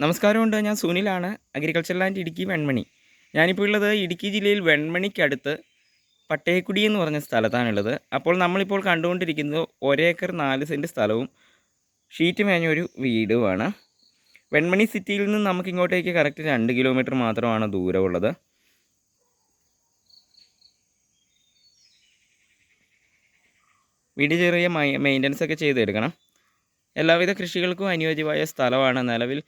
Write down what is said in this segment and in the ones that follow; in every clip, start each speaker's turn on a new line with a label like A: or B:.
A: നമസ്കാരമുണ്ട്. ഞാൻ സുനിലാണ് അഗ്രികൾച്ചർ ലാൻഡ് ഇടുക്കി വെൺമണി. ഞാനിപ്പോൾ ഉള്ളത് ഇടുക്കി ജില്ലയിൽ വെൺമണിക്കടുത്ത് പട്ടേക്കുടി എന്ന് പറഞ്ഞ സ്ഥലത്താണുള്ളത്. അപ്പോൾ നമ്മളിപ്പോൾ കണ്ടുകൊണ്ടിരിക്കുന്നത് ഒരേക്കർ നാല് സെന്റ് സ്ഥലവും ഷീറ്റ് മേഞ്ഞൊരു വീടുമാണ്. വെൺമണി സിറ്റിയിൽ നിന്ന് നമുക്ക് ഇങ്ങോട്ടേക്ക് കറക്റ്റ് രണ്ട് കിലോമീറ്റർ മാത്രമാണ് ദൂരമുള്ളത്. വീട് ചെറിയ മെയിന്റനൻസ് ഒക്കെ ചെയ്തെടുക്കണം. എല്ലാവിധ കൃഷികൾക്കും അനുയോജ്യമായ സ്ഥലമാണ് നിലവിൽ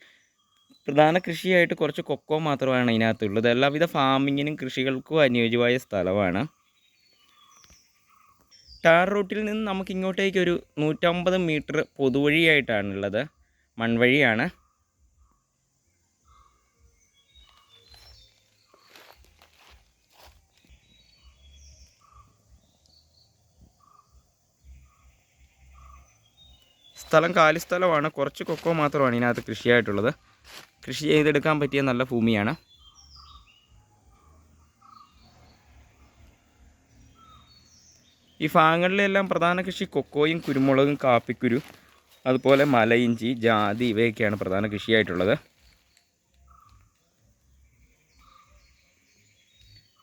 A: പ്രധാന കൃഷിയായിട്ട് കുറച്ച് കൊക്കോ മാത്രമാണ് ഇതിനകത്തുള്ളത് എല്ലാവിധ ഫാമിങ്ങിനും കൃഷികൾക്കും അനുയോജ്യമായ സ്ഥലമാണ്. ടാർ റൂട്ടിൽ നിന്ന് നമുക്ക് ഇങ്ങോട്ടേക്ക് ഒരു നൂറ്റമ്പത് മീറ്റർ പൊതുവഴിയായിട്ടാണുള്ളത്. മൺവഴിയാണ്. സ്ഥലം കാലി സ്ഥലമാണ് കുറച്ച് കൊക്കോ മാത്രമാണ് ഇതിനകത്ത് കൃഷിയായിട്ടുള്ളത്. കൃഷി ചെയ്തെടുക്കാൻ പറ്റിയ നല്ല ഭൂമിയാണ്. ഈ ഭാഗങ്ങളിലെല്ലാം പ്രധാന കൃഷി കൊക്കോയും കുരുമുളകും കാപ്പിക്കുരു അതുപോലെ മലയിഞ്ചി ജാതി ഇവയൊക്കെയാണ് പ്രധാന കൃഷിയായിട്ടുള്ളത്.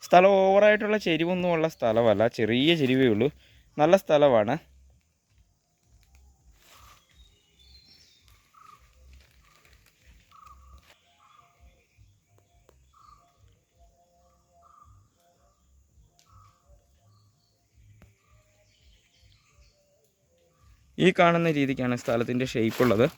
A: സ്ഥലം ഓവറായിട്ടുള്ള ചെരിവൊന്നും ഉള്ള സ്ഥലമല്ല ചെറിയ ചെരിവേ ഉള്ളൂ. നല്ല സ്ഥലമാണ്. ഈ കാണുന്ന രീതിക്കാണ് സ്ഥലത്തിന്റെ ഷേപ്പ് ഉള്ളത്.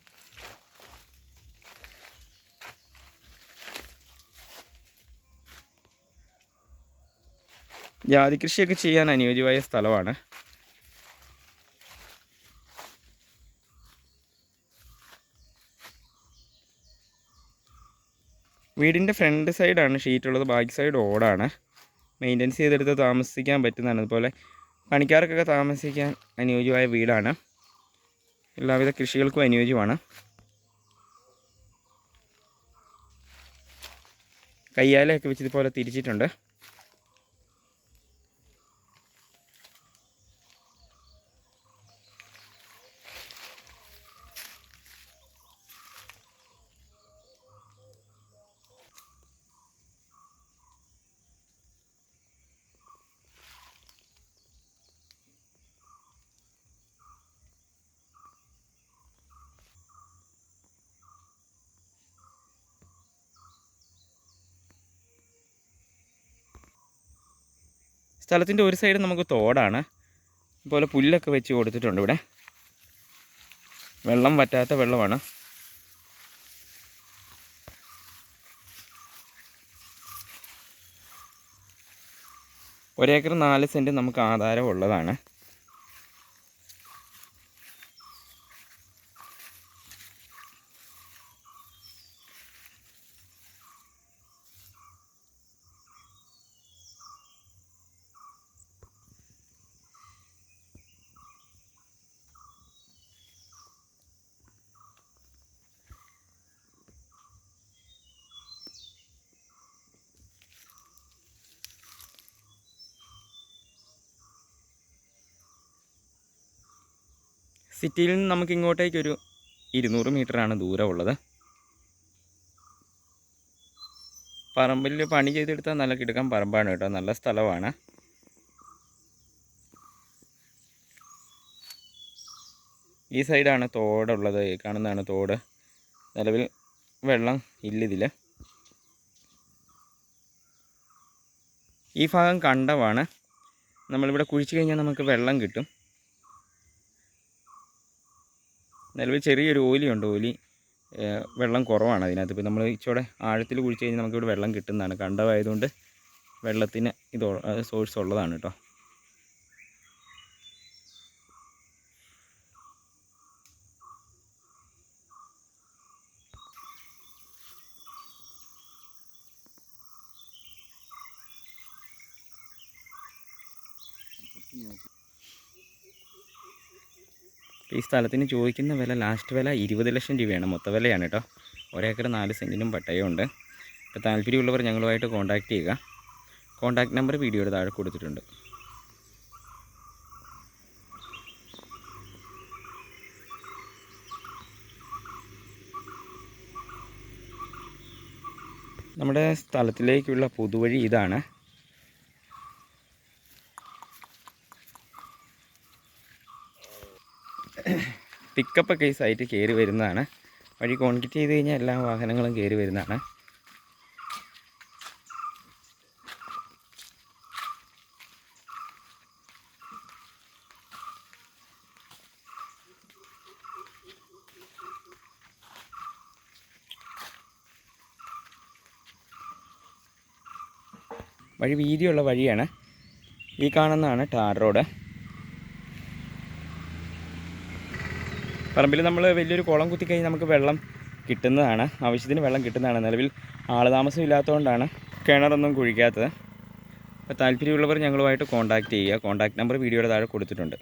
A: ജാതി കൃഷിയൊക്കെ ചെയ്യാൻ അനുയോജ്യമായ സ്ഥലമാണ്. വീടിന്റെ ഫ്രണ്ട് സൈഡാണ് ഷീറ്റുള്ളത് ബാക്ക് സൈഡ് ഓടാണ് മെയിന്റനൻസ് ചെയ്തെടുത്ത് താമസിക്കാൻ പറ്റുന്നതാണ്. അതുപോലെ പണിക്കാർക്കൊക്കെ താമസിക്കാൻ അനുയോജ്യമായ വീടാണ്. എല്ലാവിധ കൃഷികൾക്കും അനുയോജ്യമാണ്. കയ്യാലയൊക്കെ വെച്ച് ഇതുപോലെ തിരിച്ചിട്ടുണ്ട്. സ്ഥലത്തിന്റെ ഒരു സൈഡ് നമുക്ക് തോടാണ്. അതുപോലെ പുല്ലൊക്കെ വെച്ച് കൊടുത്തിട്ടുണ്ട് ഇവിടെ. വെള്ളം വറ്റാത്ത വെള്ളമാണ്. ഒരേക്കർ നാല് സെന്റ് നമുക്ക് ആധാരം സിറ്റിയിൽ നിന്ന് നമുക്ക് ഇങ്ങോട്ടേക്കൊരു ഇരുന്നൂറ് മീറ്ററാണ് ദൂരമുള്ളത്. പറമ്പിൽ പണി ചെയ്തെടുത്താൽ നല്ല കിടക്കാൻ പറമ്പാണ് കേട്ടോ. നല്ല സ്ഥലമാണ്. ഈ സൈഡാണ് തോടുള്ളത്. കാണുന്നതാണ് തോട്. നിലവിൽ വെള്ളം ഇല്ലിതിൽ ഈ ഭാഗം കണ്ടമാണ്. നമ്മളിവിടെ കുഴിച്ച് കഴിഞ്ഞാൽ നമുക്ക് വെള്ളം കിട്ടും. നിലവിൽ ചെറിയൊരു ഓലിയുണ്ട്. ഓലി വെള്ളം കുറവാണ് അതിനകത്ത്. ഇപ്പോൾ നമ്മൾ ഇച്ചോടെ ആഴത്തിൽ കുഴിച്ച് കഴിഞ്ഞാൽ നമുക്കിവിടെ വെള്ളം കിട്ടുന്നതാണ്. കണ്ടമായതുകൊണ്ട് വെള്ളത്തിന് ഇത് സോഴ്സ് ഉള്ളതാണ് കേട്ടോ. ഈ സ്ഥലത്തിന് ചോദിക്കുന്ന വില ലാസ്റ്റ് വില ഇരുപത് ലക്ഷം രൂപയാണ്. മൊത്ത വിലയാണ് കേട്ടോ. ഒരേക്കർ നാല് സെന്റിനും പട്ടയമുണ്ട്. ഇപ്പോൾ താല്പര്യമുള്ളവർ ഞങ്ങളുമായിട്ട് കോൺടാക്റ്റ് ചെയ്യുക. കോൺടാക്റ്റ് നമ്പർ വീഡിയോയുടെ താഴെ കൊടുത്തിട്ടുണ്ട്. നമ്മുടെ സ്ഥലത്തിലേക്കുള്ള പൊതുവഴി ഇതാണ്. പിക്കപ്പ് കേസ് ആയിട്ട് കയറി വരുന്നതാണ്. വഴി കോൺക്രീറ്റ് ചെയ്ത് കഴിഞ്ഞാൽ എല്ലാ വാഹനങ്ങളും കയറി വരുന്നതാണ്. വഴി വീതിയുള്ള വഴിയാണ്. ഈ കാണുന്നതാണ് ടാർ റോഡ്. പറമ്പിൽ നമ്മൾ വലിയൊരു കുളം കുത്തിക്കഴിഞ്ഞാൽ നമുക്ക് വെള്ളം കിട്ടുന്നതാണ്. ആവശ്യത്തിന് വെള്ളം കിട്ടുന്നതാണ്. നിലവിൽ ആളുതാമസം ഇല്ലാത്തതുകൊണ്ടാണ് കിണറൊന്നും കുഴിക്കാത്തത്. അപ്പോൾ താല്പര്യമുള്ളവർ ഞങ്ങളുമായിട്ട് കോൺടാക്റ്റ് ചെയ്യുക. കോൺടാക്ട് നമ്പർ വീഡിയോയുടെ താഴെ കൊടുത്തിട്ടുണ്ട്.